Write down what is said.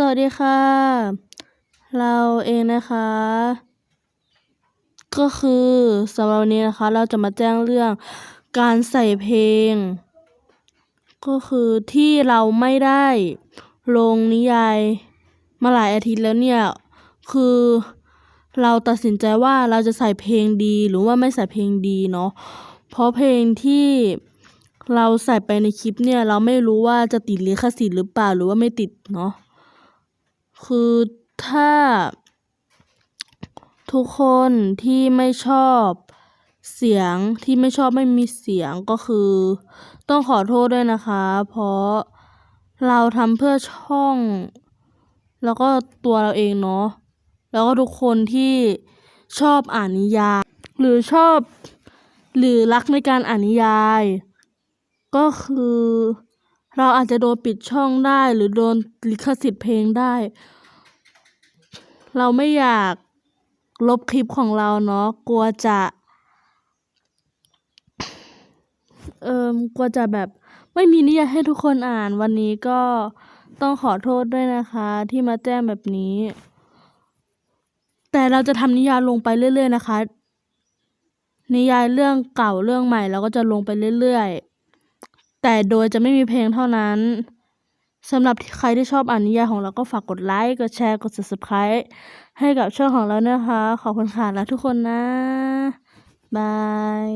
สวัสดีค่ะ เราเองนะคะ ก็คือสำหรับวันนี้นะคะ เราจะมาแจ้งเรื่องการใส่เพลง ก็คือที่เราไม่ได้ลงนิยายมาหลายอาทิตย์แล้วเนี่ย คือเราตัดสินใจว่าเราจะใส่เพลงดีหรือว่าไม่ใส่เพลงดีเนาะเพราะเพลงที่เราใส่ไปในคลิปเนี่ย เราไม่รู้ว่าจะติดลิขสิทธิ์หรือเปล่าหรือว่าไม่ติดเนาะ คือถ้าทุกคนที่ไม่ชอบเสียงที่ไม่ชอบไม่มีเสียงก็คือ ต้องขอโทษด้วยนะคะ เพราะเราทำเพื่อช่อง แล้วก็ตัวเราเองเนาะแล้วก็ทุกคนที่ชอบอ่านนิยาย หรือชอบ หรือรักในการอ่านนิยาย ก็คือ เราอาจจะโดนปิดช่องได้ หรือโดนลิขสิทธิ์เพลงได้ เราไม่อยากลบคลิปของเราเนาะกลัวจะเอ่อกลัวจะแบบไม่มีนิยายให้ทุกคนอ่านวันนี้ก็ต้องขอโทษด้วยนะคะ ที่มาแจ้งแบบนี้ แต่เราจะทำนิยายลงไปเรื่อย ๆ นะคะ นิยายเรื่องเก่าเรื่องใหม่เราก็จะลงไปเรื่อย ๆ แต่โดยจะไม่มีเพลงเท่านั้น สำหรับใครที่ชอบอ่านนิยายของเราก็ฝากกดไลค์ กดแชร์ กด Subscribe ให้กับช่องของเรานะคะ ขอบคุณค่ะ และทุกคนนะ บาย